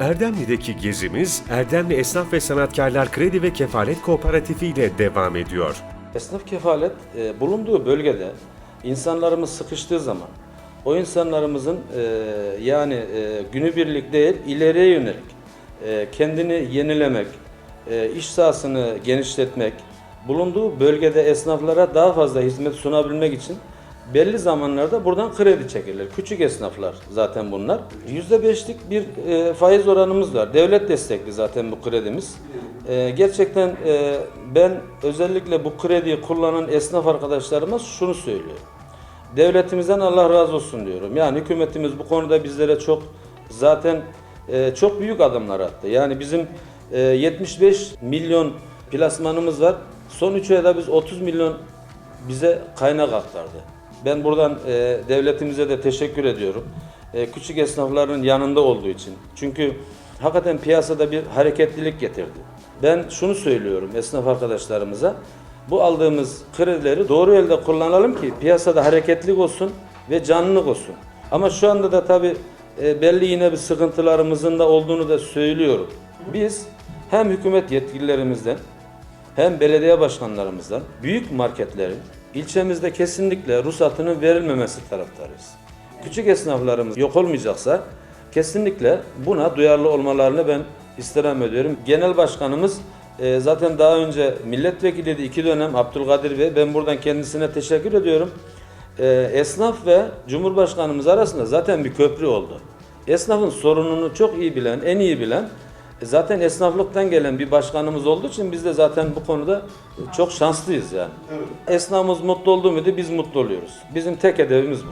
Erdemli'deki gezimiz Erdemli Esnaf ve Sanatkarlar Kredi ve Kefalet Kooperatifi ile devam ediyor. Esnaf kefalet e, bulunduğu bölgede insanlarımız sıkıştığı zaman o insanlarımızın e, yani e, günübirlik değil ileriye yönelik e, kendini yenilemek, e, iş sahasını genişletmek, bulunduğu bölgede esnaflara daha fazla hizmet sunabilmek için belli zamanlarda buradan kredi çekilir. Küçük esnaflar zaten bunlar. %5'lik bir e, faiz oranımız var. Devlet destekli zaten bu kredimiz. E, gerçekten e, ben özellikle bu krediyi kullanan esnaf arkadaşlarıma şunu söylüyorum. Devletimizden Allah razı olsun diyorum. Yani hükümetimiz bu konuda bizlere çok zaten e, çok büyük adımlar attı. Yani bizim e, 75 milyon plasmanımız var. Son 3 ayda biz 30 milyon bize kaynak aktardı. Ben buradan e, devletimize de teşekkür ediyorum. E, küçük esnafların yanında olduğu için. Çünkü hakikaten piyasada bir hareketlilik getirdi. Ben şunu söylüyorum esnaf arkadaşlarımıza. Bu aldığımız kredileri doğru elde kullanalım ki piyasada hareketlilik olsun ve canlılık olsun. Ama şu anda da tabii e, belli yine bir sıkıntılarımızın da olduğunu da söylüyorum. Biz hem hükümet yetkililerimizden hem belediye başkanlarımızdan büyük marketlerin ilçemizde kesinlikle ruhsatının verilmemesi taraftarıyız. Küçük esnaflarımız yok olmayacaksa kesinlikle buna duyarlı olmalarını ben istirham ediyorum. Genel başkanımız e, zaten daha önce milletvekiliydi iki dönem Abdülkadir Bey. Ben buradan kendisine teşekkür ediyorum. E, esnaf ve Cumhurbaşkanımız arasında zaten bir köprü oldu. Esnafın sorununu çok iyi bilen, en iyi bilen Zaten esnaflıktan gelen bir başkanımız olduğu için biz de zaten bu konuda çok şanslıyız yani. Esnafımız mutlu olduğu müydü biz mutlu oluyoruz. Bizim tek hedefimiz bu.